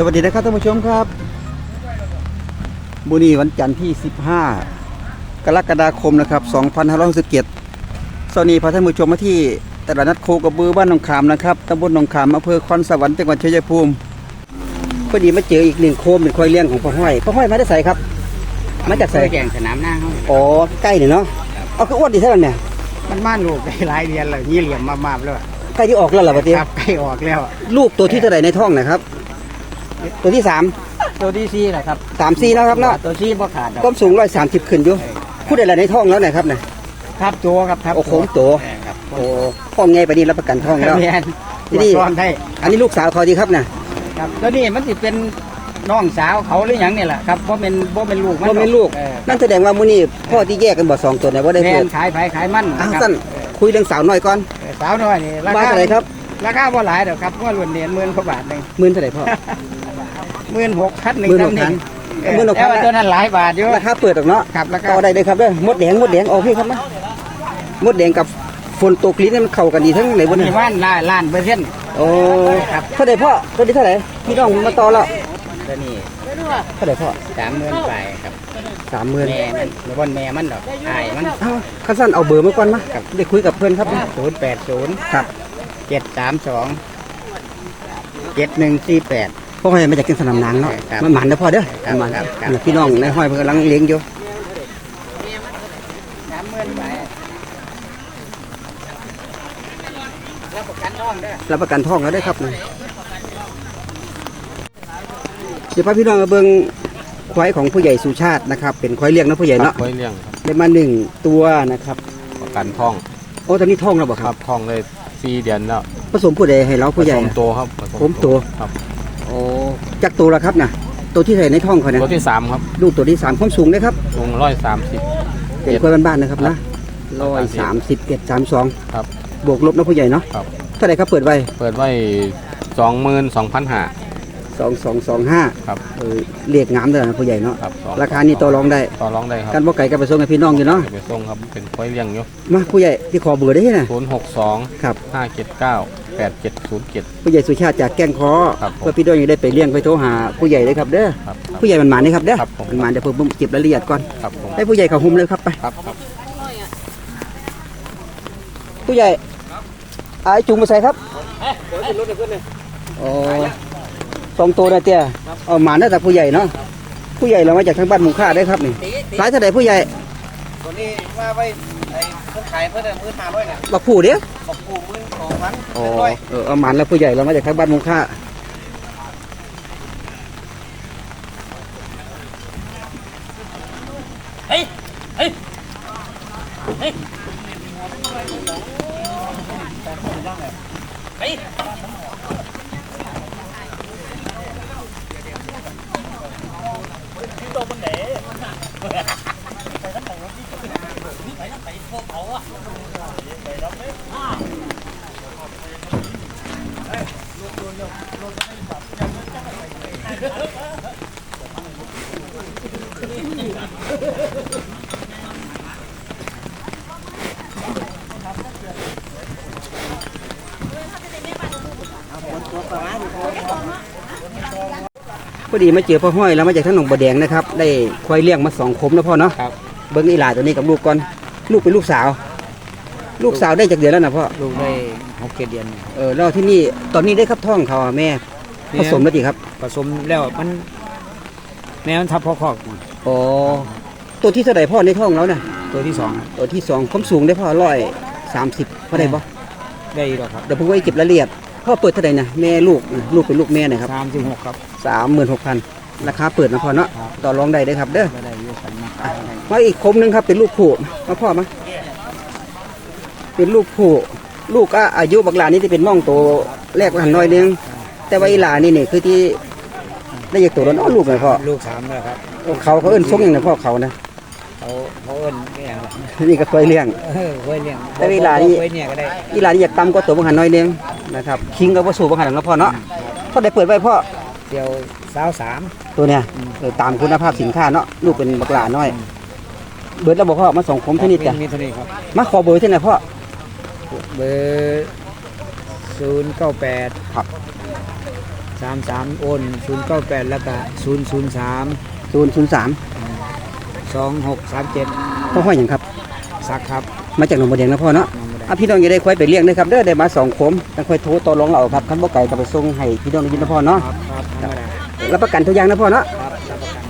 สวัสดีนะครับท่านผู้ชมครับบุนีวันจันทร์ที่ 15 กรกฎาคมนะครับ2567สวัสดีพาท่านผู้ชมมาที่ตลาดนัดโคกระบือบ้านหนองขามนะครับตำบลหนองขามอำเภอคอนสวรรค์จังหวัดชัยภูมิพอดีมาเจออีกหนึ่งโคมเป็นควายเลี้ยงของพ่อห้อยพ่อห้อยมาได้ใส่ครับ มาจากใส่ใส่แข่งสนามหน้าเขาอ๋อใกล้เนี่ยเนาะเอาคืออ้วนดีเท่านั้นเนี่ยมันม่านลูกได้หลายเดือนแล้วยี่เหลี่ยมมาๆแล้วใกล้ที่ออกแล้วเหรอปะเตี้ยครับใกล้ออกแล้ว ลูกตัวที่เท่าไหร่ในท้องนะครับ ตัวที่สามตัวที่สี่แหละครับสามสี่นะครับเนาะตัวที่บ่ขาดดอกก้มสูงร้อยสามสิบขึ้นอยู่พูดอะไรในท้องแล้วนะครับเนี่ยทับตัวครับทับโอ้โหตัวครับโอ้ท้องไงไปนี่รับประกันท้องแล้วแม่นที่ที่นี่นี่ซ้อนได้อันนี้ลูกสาวเขาดีครับเนี่ยครับตัวนี้มันสิเป็นน้องสาวเขาหรือหยังนี่แหละครับเพราะเป็นเพราะเป็นลูกมันว่าเป็นลูกเออนั่นแสดงว่ามื้อนี้พ่อที่แยกกันบ่สองตัวเนี่ยว่าได้แม่เพิ่นมขายไผขายมันอ้าวครับสั้นคุยเรื่องสาวน้อยก่อนเออสาวน้อยนี่ราบ้านคาเท่าไหร่ครับราคาบ่หลายดอกครับว่าล้วนเนียนหมื่นกว่าบาทหนึงหมื่นเท่าไหร่พ่อ หมื่นหกพันหนึ่งหมื่นหกทำพันเออหมื่นหกพัน แต่ว่าตัวนั้นหลายบาทอยู่ ราคาเปิดออกเนาะครับราคา ต่อได้เลยครับเด้อมดแดงมดแดงออกพี่ครับนะมดแดงกับฝนตกลิ้นนี่มันเข้ากันดีทั้งไหนบ่มีเนี่ยว่านล้านล้านเปอร์เซ็นต์โอ้ครับเท่าไหร่พ่อตัวนี้เท่าไหร่พี่น้องมาต่อแล้วตัวนี้เท่าไหร่พ่อสามหมื่นไปครับสามหมื่นแม่มันหรือบนแม่มันดอกอายมันเอ้าข้าสั้นเอาเบอร์มาก่อนมาได้คุยกับเพื่อนครับศูนย์แปดศูนย์ครับเจ็ดสามสองเจ็ดหนึ่งสี่แปด พ่อให้มาจากกินสนามนางเนาะครับมันหมันนะพ่อเด้อครับมันครับครับพี่น้องในห้อยเพิ่นกำลังเลี้ยงอยู่สามหมื่นไปรับประกันน้องเด้อรับประกันทองแล้วได้อครับนี่เดี๋ยวพาพี่น้องมาเบิ่งควายของผู้ใหญ่สุชาตินะครับ เป็นควายเลี้ยงนะผู้ใหญ่เนาะไว้เลี้ยงครับได้มาหนึ่งตัวนะครับ ประกันท่องโอ้ตอนนี้ท้องแล้วบ่คครัรับบท่องเลยสี่เดือนแล้วผสมผู้ใดให้เราผู้ใหญ่ผสมนะโตครับผสผมโตครับ โอ้จากตัวแล้วครับนะตัวที่ใส่ในท้องเขาเนี่ยตัวที่สามครับลูกตัวที่สามความสูงนะครับลงร้อยสามสิบเป็นควายบ้านๆนะครับนะร้อยสามสิบเอ็ดสามสองครับบวกลบนะผู้ใหญ่เนาะครับเท่าไหร่ครับเปิดไว้เปิดไว้สองหมื่นสองพันห้าสองสองสองห้าครับเออเรียกงามเลยนะผู้ใหญ่เนาะครับสองราคานี่ต่อรองได้ต่อรองได้ครับการบ่ไก่กับไปส่งให้พี่น้องอยู่เนาะไปส่งครับเป็นไว้เลี้ยงอยู่มาผู้ใหญ่ที่ขอเบอร์ได้ที่ไหนศูนย์หกสองครับห้าเจ็ดเก้า แปดเจ็ดศูนย์เจ็ด ผู้ใหญ่สุชาติจากแก้งคอครับผมเพื่อพี่น้องยังได้ไปเลี้ยงไปโทรหาผู้ใหญ่เลยครับเด้อครับครับผู้ใหญ่มันหมานี่ครับเด้อครับผม มันหมาเดี๋ยวผมเก็บรายละเอียดก่อนครับผมให้ผู้ใหญ่เขาหุ้มเลยครับไป ครับครับผู้ใหญ่ไอ้จุงมาใส่ครับโอ้สองตัวนะเตี้ยเอาหมาน่าจะผู้ใหญ่เนาะ ผู้ใหญ่เรามาจากทางบ้านหมุงค่าได้ครับนี่ร้ายเท่าไหร่ผู้ใหญ่ ตัวนี้ว่าไว้ ไอ้คนขายเพื่อนหมื่นห้าร้อยน่ะบักผู้เดียวบอกกูหมื่นสองพันอ๋อเออเอาหมันแล้วผู้ใหญ่เรามาจากทางบ้านหมุงค่า พอดีมาเจอพ่อห้อยแล้วมาจากทางหนองบัวแดงนะครับ ได้ควายเลี้ยงมาสองคมแล้วพ่อเนาะครับ เบิ้งอีหลาตัวนี้กับลูกก่อน ลูกเป็นลูกสาว ลูกสาวได้จากเดือนแล้วนะพ่อ ลูกได้หกเจ็ดเดือน เออแล้วที่นี่ตอนนี้ได้ครับท้องเขาอะแม่ ผสมแล้วจีครับ ผสมแล้วมันแม่มันทับพ่อคอกอ๋อ ตัวที่เท่าไหร่พ่อในท้องแล้วเนี่ยตัวที่สองตัวที่สองความสูงได้พ่อร้อยสามสิบพอได้ปะได้หรอครับ เดี๋ยวผมไว้เก็บรายละเอียด พ่อเปิดเท่าไหร่นะแม่ลูกนะลูกเป็นลูกแม่นะครับสามสิบหกครับ สามหมื่นหกพันราคาเปิดนะพ่อเนาะครับ ต่อรองได้เด้อครับเด้อก็ได้อยี่สันมาขายให้มาอีกคมหนึงครับเป็นลูกผู้มาพ่อมาเป็นลูกผู้ลูกก็อายุบักหลานนี่จะเป็นม่องโตแรกกว่าหันน้อยนึงแต่ว่าอีหลานนี่นี่คือที่ได้จากตัวแล้วเนาะลูกเลยพ่อลูกสามแล้วครับ เขาเขาเอิ้นทรงอย่างไรพ่อเขานะ เขาเขาเอิ้นไม่อย่างละนี่ก็เคยเลี้ยง เออไว้เลี้ยงแต่เวลานี้ไว้เนี่ยก็ได้อีหลานนี่อยากตำก็ตัวบังหันน้อยนึงนะครับคิงก็ว่าสูบังหันหลังแล้วพ่อเนาะพ่อได้เปิดไว้พ่อเดียวสาวสามตัวเนี้ยเออตามคุณภาพสินค้าเนาะลูกเป็นบักหลาน้อย เบิร์ดแล้วบอกพ่อมาส่งผมเท่านี้จ้ะมีเท่านี้ครับ มาขอเบอร์เท่าไหร่พ่อ เบอร์ศูนย์เก้าแปดครับ สามสามโอนศูนย์เก้าแปดแล้วก็ศูนย์ศูนย์สามศูนย์ศูนย์ สามสองหกสามเจ็ดพ่อห้อยอย่างครับ สักครับมาจากหนองบัวแดงนะพ่อเนาะน้องบ่ได้อะพี่น้องอย่าได้ควายไปเลี้ยงนะครับเด้อได้มาสองโคมต้องค่อยโทรต่อรองเราครับคันบ่ไก่ก็ไปส่งให้พี่น้องได้ยินนะพ่อเนาะครับครับธรรมดารับประกันทุกอย่างนะพ่อเนาะครับรับประกัน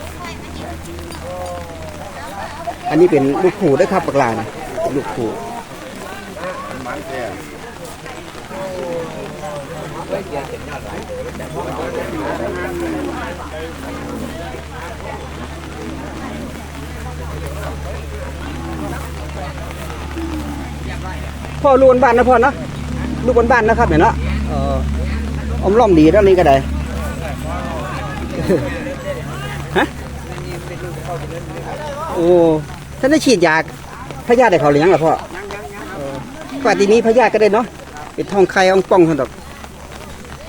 อันนี้เป็นลูกขู่ด้วยครับปากลานะลูกขู่ พ่อลูกบนบ้านนะพ่อเนาะลูกบนบ้านนะครับเนี่ยเนาะเอออมล้อมดีแล้วนี่ก็ได้ฮะโอ้ท่านได้ฉีดยาพยาธิได้เขาหรือยังล่ะพ่อปฏินี้พยาธิก็ได้เนาะเป็นท้องไข่อ่องป่องเท่านั้นดอก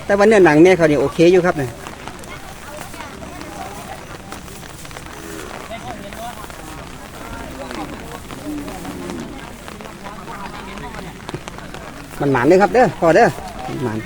แต่วันเนื้อหนังแม่เขาเนี่ยโอเคอยู่ครับเนี่ย มันหมานเลยครับเด้อพอเด้อมันหมาน